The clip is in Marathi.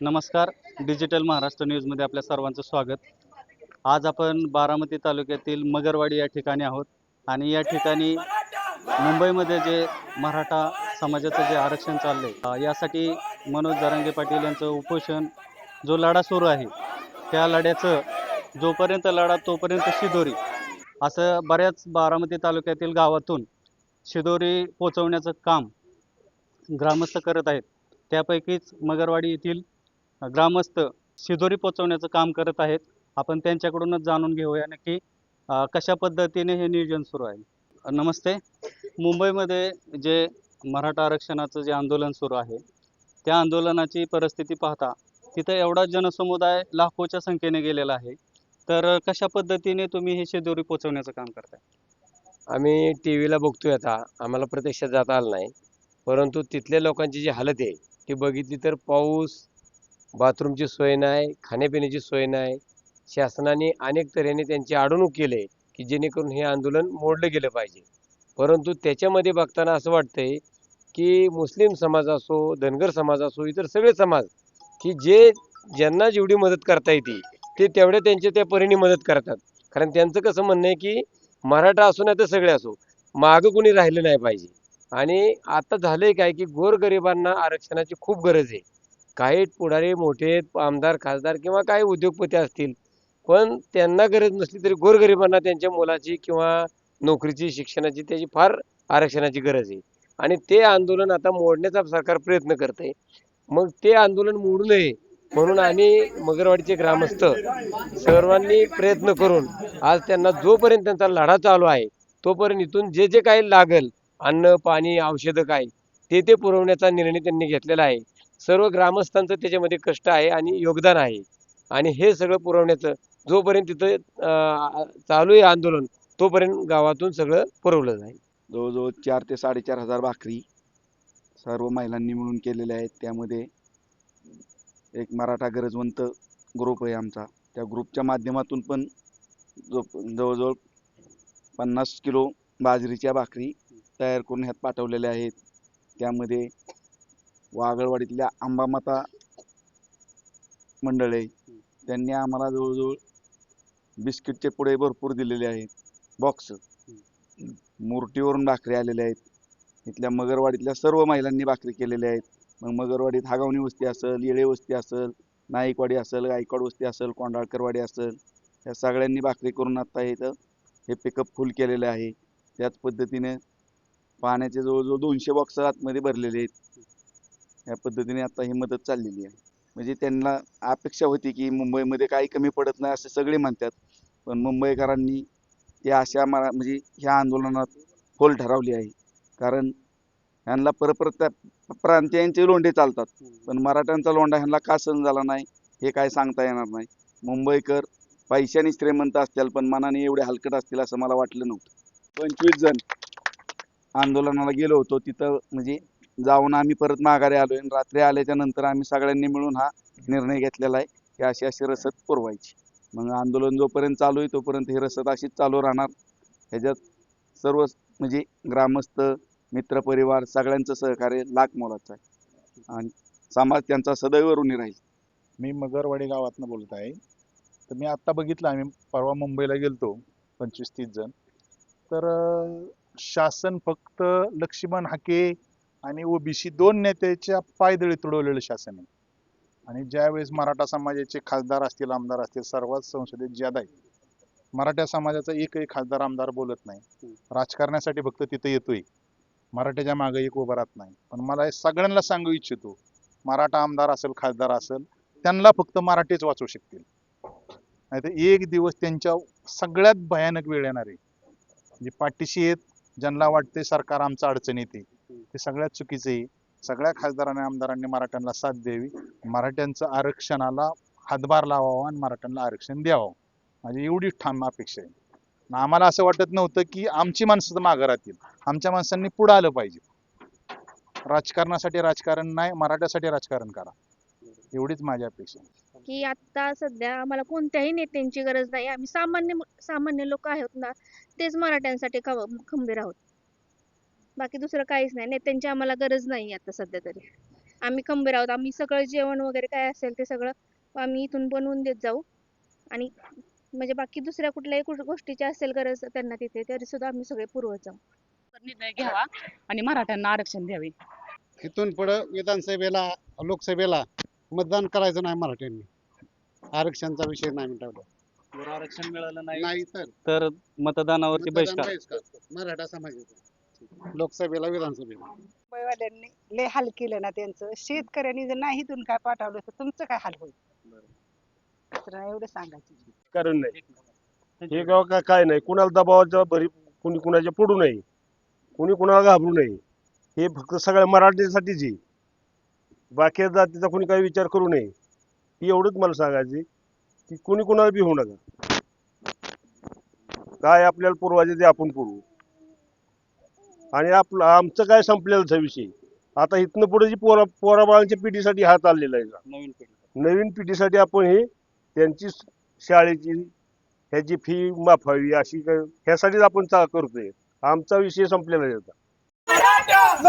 नमस्कार. डिजिटल महाराष्ट्र न्यूजमध्ये आपल्या सर्वांचं स्वागत. आज आपण बारामती तालुक्यातील मगरवाडी या ठिकाणी आहोत आणि या ठिकाणी मुंबईमध्ये जे मराठा समाजाचं जे आरक्षण चाललंय यासाठी मनोज जरांगे पाटील यांचं उपोषण जो लढा सुरू आहे त्या लढ्याचं जोपर्यंत लढा तोपर्यंत शिदोरी असं बऱ्याच बारामती तालुक्यातील गावातून शिदोरी पोचवण्याचं काम ग्रामस्थ करत आहेत. त्यापैकीच मगरवाडी येथील ग्रामस्थ शिदोरी पोचवण्याचं काम करत आहेत. आपण त्यांच्याकडूनच जाणून घेऊया नक्की कशा पद्धतीने हे नियोजन सुरू आहे? नमस्ते. मुंबईमध्ये जे मराठा आरक्षणाचं जे आंदोलन सुरू आहे त्या आंदोलनाची परिस्थिती पाहता तिथं एवढा जनसमुदाय लाखोच्या संख्येने गेलेला आहे. तर कशा पद्धतीने तुम्ही हे शिदोरी पोचवण्याचं काम करताय? आम्ही टी व्हीला बघतोय आता. आम्हाला प्रत्यक्षात जाता आलं नाही. परंतु तिथल्या लोकांची जी हालत आहे ती बघितली तर पाऊस बाथरूमची सोय नाही खाण्यापिण्याची सोय नाही. शासनाने अनेक तऱ्हेने त्यांची अडवणूक केली की जेणेकरून हे आंदोलन मोडलं गेलं पाहिजे. परंतु त्याच्यामध्ये बघताना असं वाटतंय की मुस्लिम समाज असो धनगर समाज असो इतर सगळे समाज की जे ज्यांना जेवढी मदत करता येते ते तेवढ्या त्यांच्या त्या परीने मदत करतात. कारण त्यांचं कसं म्हणणं आहे की मराठा असो नाही तर सगळे असो मागं कुणी राहिलं नाही पाहिजे. आणि आता झालंय काय की गोरगरिबांना आरक्षणाची खूप गरज आहे. काही पुढारी मोठे आमदार खासदार किंवा काही उद्योगपती असतील पण त्यांना गरज नसली तरी गोरगरिबांना त्यांच्या मुलाची किंवा नोकरीची शिक्षणाची त्याची फार आरक्षणाची गरज आहे. आणि ते आंदोलन आता मोडण्याचा सरकार प्रयत्न करत आहे मग ते आंदोलन मोडू नये म्हणून आम्ही मगरवाडीचे ग्रामस्थ सर्वांनी प्रयत्न करून आज त्यांना जोपर्यंत त्यांचा लढा चालू आहे तोपर्यंत इथून जे जे काही लागल अन्न पाणी औषधं काय ते ते पुरवण्याचा निर्णय त्यांनी घेतलेला आहे. सर्व ग्रामस्थांचं त्याच्यामध्ये कष्ट आहे आणि योगदान आहे. आणि हे सगळं पुरवण्याचं जोपर्यंत तिथं चालू आहे आंदोलन तोपर्यंत गावातून सगळं पुरवलं जाईल. जवळजवळ चार ते साडेचार हजार भाकरी सर्व महिलांनी मिळून केलेल्या आहेत. त्यामध्ये एक मराठा गरजवंत ग्रुप आहे आमचा. त्या ग्रुपच्या माध्यमातून पण जो जवळजवळ पन्नास किलो बाजरीच्या भाकरी तयार करून ह्यात पाठवलेल्या आहेत. त्यामध्ये वागळवाडीतल्या आंबामाता मंडळ आहे त्यांनी आम्हाला जवळजवळ बिस्किटचे पुढे भरपूर दिलेले आहेत. बॉक्स मुरटीवरून भाकरी आलेल्या आहेत. इथल्या मगरवाडीतल्या सर्व महिलांनी भाकरी केलेल्या आहेत. मग मगरवाडीत हागावणी वस्ती असेल येळे वस्ती असेल नाईकवाडी असेल गायकवाड वस्ती असेल कोंडाळकरवाडी असेल या सगळ्यांनी भाकरी करून आत्ता इथं हे पिकअप फुल केलेलं आहे. त्याच पद्धतीने पाण्याचे जवळजवळ दोनशे बॉक्स आतमध्ये भरलेले आहेत. या पद्धतीने आता ही मदत चाललेली आहे. म्हणजे त्यांना अपेक्षा होती की मुंबईमध्ये काही कमी पडत नाही असे सगळे म्हणतात. पण मुंबईकरांनी या अशा मरा म्हणजे ह्या आंदोलनात होल ठरवली आहे. कारण ह्यांना परत प्रांतीयांचे लोंढे चालतात. पण मराठ्यांचा लोंढा ह्यांना का सहन झाला नाही हे काय सांगता येणार नाही. मुंबईकर पैशाने श्रीमंत असतील पण मनाने एवढे हलकट असतील असं मला वाटलं नव्हतं. पंचवीस जण आंदोलनाला गेलो होतो. तिथं म्हणजे जाऊन आम्ही परत माघारी आलोय आणि रात्री आल्याच्यानंतर आम्ही सगळ्यांनी मिळून हा निर्णय घेतलेला आहे की अशी अशी रसद पुरवायची. मग आंदोलन जोपर्यंत चालू आहे तोपर्यंत ही रसद अशीच चालू राहणार. ह्याच्यात सर्व म्हणजे ग्रामस्थ मित्रपरिवार सगळ्यांचं सहकार्य लाख मोलाचं आहे. आणि समाज त्यांचा सदैव ऋणी राहील. मी मगरवाडी गावातनं बोलत आहे. तर मी आत्ता बघितलं आम्ही परवा मुंबईला गेलतो पंचवीस तीस जण. तर शासन फक्त लक्ष्मण हाके आणि ओबीसी दोन नेत्याच्या पायदळी तुडवलेलं शासन आहे. आणि ज्यावेळेस मराठा समाजाचे खासदार असतील आमदार असतील सर्वात संसदेत ज्यादा आहे मराठा समाजाचा एकही खासदार आमदार बोलत नाही. राजकारणासाठी फक्त तिथं येतोय. मराठ्याच्या मागे एक उभं राहत नाही. पण मला सगळ्यांना सांगू इच्छितो मराठा आमदार असेल खासदार असेल त्यांना फक्त मराठीच वाचू शकतील. नाहीतर एक दिवस त्यांच्या सगळ्यात भयानक वेळ येणार आहे. जे पाठीशी आहेत ज्यांना वाटते सरकार आमचं अडचण येते ते सगळ्यात चुकीचं आहे. सगळ्या खासदारांनी आमदारांनी मराठ्यांना साथ द्यावी. मराठ्यांचं आरक्षणाला हातभार लावावा आणि मराठ्यांना आरक्षण द्यावं. माझी एवढी ठाम अपेक्षा आहे. आम्हाला असं वाटत नव्हतं की आमची माणसं मागं राहतील. आमच्या माणसांनी पुढं आलं पाहिजे. राजकारणासाठी राजकारण नाही मराठ्यासाठी राजकारण करा. एवढीच माझी अपेक्षा की आता सध्या आम्हाला कोणत्याही नेत्यांची गरज नाही. आम्ही सामान्य सामान्य लोक आहोत ना तेच मराठ्यांसाठी खंबीर आहोत. बाकी दुसरं काहीच नाही. नेत्यांची आम्हाला गरज नाही आता सध्या तरी. आम्ही खंबीर आहोत. आम्ही सगळं जेवण वगैरे काय असेल ते सगळं आम्ही इथून बनवून देत जाऊ. आणि म्हणजे बाकी दुसऱ्या कुठल्याही कुठ- गोष्टीची असेल गरज त्यांना तिथे तरी सुद्धा आम्ही सगळे पुरवत जाऊ. निर्णय घ्यावा आणि मराठ्यांना आरक्षण द्यावे. इथून पुढं विधानसभेला लोकसभेला मतदान करायचं नाही मराठ्यांनी. आरक्षणचा विषय नाही मिटवला आरक्षण मिळालं नाही नाही तर? तर मतदानावरती मतदान बहिष्कार बहिष्कार. मराठा समाजाचा. लोकसभेला विधानसभेला. मुंबईवाल्यांनी लय हाल केलं ना त्यांचं. शेतकऱ्यांनी जर नाही इथून काय पाठवलं तर तुमचं काय हाल होईल? तर एवढं सांगायचं कारण नाही. हे. गाव का काय नाही. कुणाला दबावाच्या भरी कुणी कुणाच्या पडू नये. कुणी कुणाला घाबरू नये. हे फक्त सगळ्या मराठीसाठीच आहे. बाकी जातीचा कुणी काही विचार करू नये. ही एवढंच मला सांगायचे की कुणी कुणाला बी होऊ नका. काय आपल्याला पुरवायचे ते आपण पुरवू आणि आपलं आमचं काय संपलेलाच आहे विषय? आता इथनं पुढे जी पोरा पोराबाळांच्या पिढीसाठी हा चाललेला आहे नवीन पिढी. नवीन पिढीसाठी आपण हे त्यांची शाळेची ह्याची फी माफ व्हावी अशी काय ह्यासाठीच आपण चा करतोय. आमचा विषय संपलेला आहे आता. मराठा!